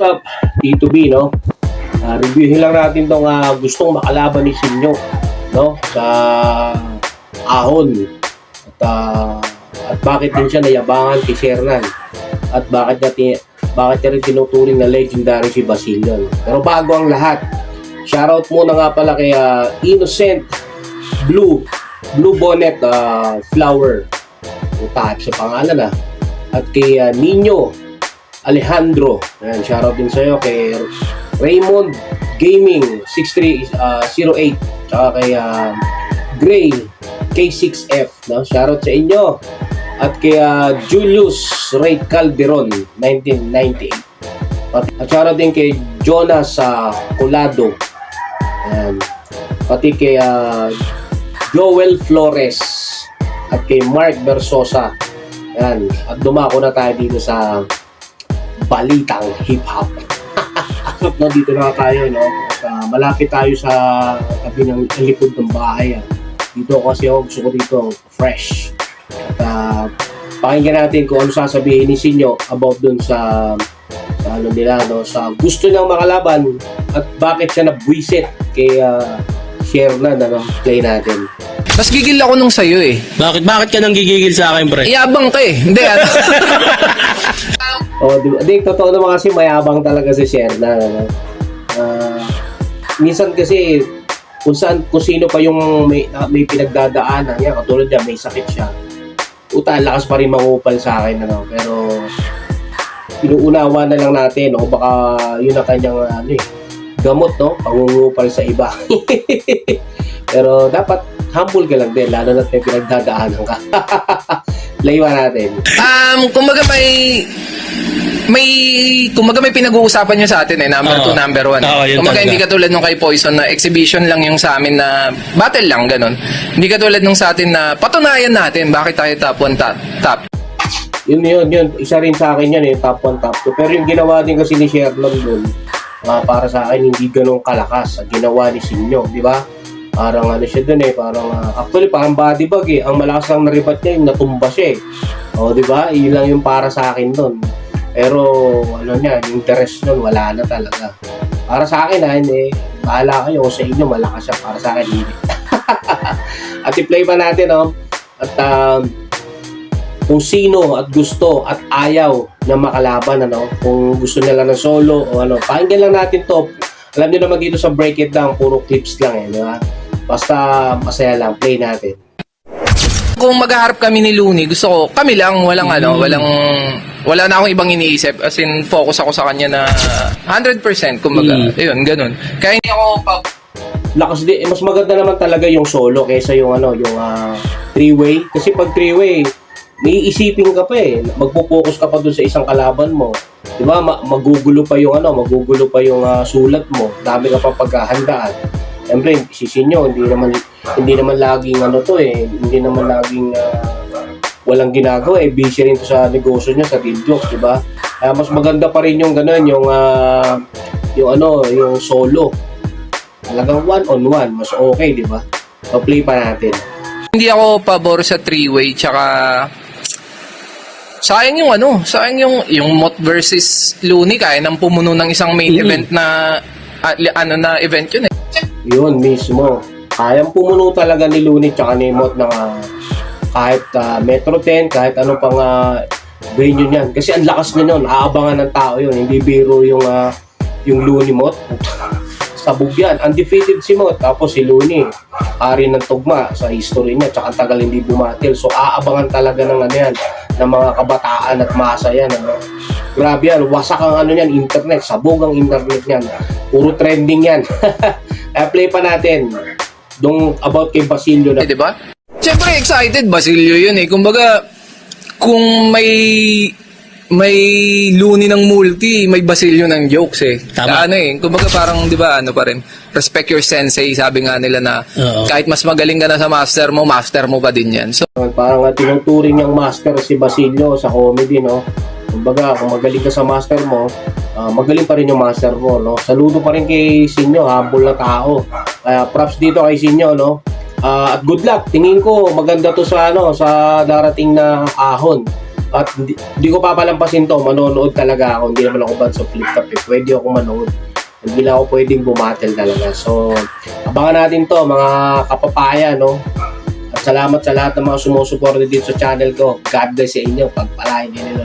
up? T2B, no? Uh, reviewin lang natin tong ah, gustong makalaban ni Sinyo, no? Sa ahon. At, ah, at bakit din siya nayabangan kay Shernan? At bakit niya, ti- bakit niya rin tinuturing na legendary si Basilio? Pero bago ang lahat, shoutout muna nga pala kay ah, Innocent Blue Blue Bonnet ah, Flower. Utahat sa pangalan ah. At kay ah, Nino Alejandro. Ayan, shoutout din sa'yo kay Raymond Gaming 6308. Tsaka kay ah, Gray K6F. No? Shoutout sa inyo. At kay ah, Julius Ray Calderon 1998. At, at shoutout din kay Jonas sa Colado. Ayan. Pati kay ah, Joel Flores at kay Mark Versosa. Ayan. At dumako na tayo dito sa Balitang Hip Hop. no, dito na tayo, no? At, ah, malapit tayo sa tabi ng likod ng bahay. ah. Dito kasi ako, gusto ko dito fresh. At ah, pakinggan natin kung ano sasabihin ni Sinyo about dun sa sa ano nila, no? Sa gusto niyang makalaban at bakit siya nabwisit kay uh, Shernan, ano? Play natin. Mas gigil ako nung sa'yo eh. Bakit? Bakit ka nang gigigil sa akin, pre? Iyabang ka eh. Hindi, ano? Oh, di, ba? di totoo naman kasi mayabang talaga si Sherna. Ano? Ah, minsan kasi kung saan kung sino pa yung may ah, may pinagdadaanan niya katulad niya may sakit siya. Uta lakas pa rin mangupal sa akin ano pero inuunawa na lang natin o baka yun ang kanyang ano eh gamot no pangungupal sa iba. pero dapat humble ka lang din lalo na may pinagdadaanan ka. Layuan natin. um, kumbaga may may kumbaga may pinag-uusapan nyo sa atin eh number 2 Oo. number 1 Oo, yun kumbaga hindi katulad nung kay Poison na exhibition lang yung sa amin na battle lang ganun hindi katulad nung sa atin na patunayan natin bakit tayo top 1 top, top. Yun yun, yun. Isa rin sa akin yan, eh, top 1, top 2. Pero yung ginawa din kasi ni Sherlock doon, ah, para sa akin, hindi ganun kalakas ang ginawa ni Sinyo, di ba? Parang ano siya doon eh, parang, ah, actually parang body bag eh. Ang malakas lang naribat niya, yung natumba siya eh. O, di ba? Yun lang yung para sa akin doon. Pero, ano niya, yung interest nun, wala na talaga. Para sa akin, ah, hindi. Bahala kayo, sa inyo, malakas siya. Para sa akin, hindi. At i-play pa natin, oh. At, um, kung sino at gusto at ayaw na makalaban ano? Kung gusto nila ng solo o ano. Pakinggan lang natin to. Alam niyo naman dito sa break it down puro clips lang eh di ba? Basta masaya lang play natin. Kung maghaharap kami ni Looney gusto ko kami lang walang ano walang wala na akong ibang iniisip. As in focus ako sa kanya na 100% kumbaga. Mm. yun ganun. Kaya hindi ako pa lakas di eh, mas maganda naman talaga yung solo kaysa yung ano yung ah, three-way. Kasi pag three-way may isipin ka pa eh magpo-focus ka pa dun sa isang kalaban mo di ba Ma- magugulo pa yung ano magugulo pa yung ah, sulat mo dami ka pa paghahandaan Siyempre, sisinyo, hindi naman hindi naman laging ano to eh, hindi naman laging ah, walang ginagawa eh, busy rin to sa negosyo niya, sa deal jokes, di ba? Kaya mas maganda pa rin yung ganun, yung ah, yung ano, yung solo. Talagang one on one, mas okay, di ba? So, play pa natin. hindi ako pabor sa three-way tsaka sayang yung ano sayang yung yung Mot versus Looney kaya nang pumuno ng isang main Mm. event na li- ano na event yun eh Yun mismo. Kayang pumuno talaga ni Looney tsaka ni Mot ng ah, kahit ah, Metro 10, kahit ano pang uh, venue niyan. Kasi ang lakas niya nun, aabangan ng tao yun. Hindi biro yung ah, yung Looney Mot. Sabog yan. Undefeated si Mot. Tapos si Looney, ari ng tugma sa history niya. Tsaka tagal hindi bumatil. So aabangan talaga ng ano yan, ng mga kabataan at masa yan. Ano. Grabe yan. Wasak ang ano yan, internet. Sabog ang internet yan. Puro trending yan. Play pa natin. Dong about kay Basilio na Eh, di ba? Siyempre excited Basilio yun eh. Kumbaga, kung may may Looney ng multi, may Basilio ng jokes eh. Tama. Ano eh, kumbaga parang 'di ba, ano pa rin. Respect your sensei, sabi nga nila na Oo. kahit mas magaling ka na sa master mo, master mo pa din 'yan. So, parang uh, tinuturing niyang master si Basilio sa comedy, no? Kumbaga, kung magaling ka sa master mo, ah, magaling pa rin yung master mo, no? Saludo pa rin kay Sinyo, humble na tao. Kaya props dito kay Sinyo, no? Ah, at good luck. Tingin ko maganda to sa ano, sa darating na ahon. At hindi, hindi ko papalampasin to, manonood talaga ako. Hindi naman ako bad sa flip top eh. Pwede ako manood. Hindi lang ako pwedeng bumatel talaga. So, abangan natin to mga kapapaya, no? At salamat sa lahat ng mga sumusuporta dito sa channel ko. God bless sa inyo. Pagpalain din nila.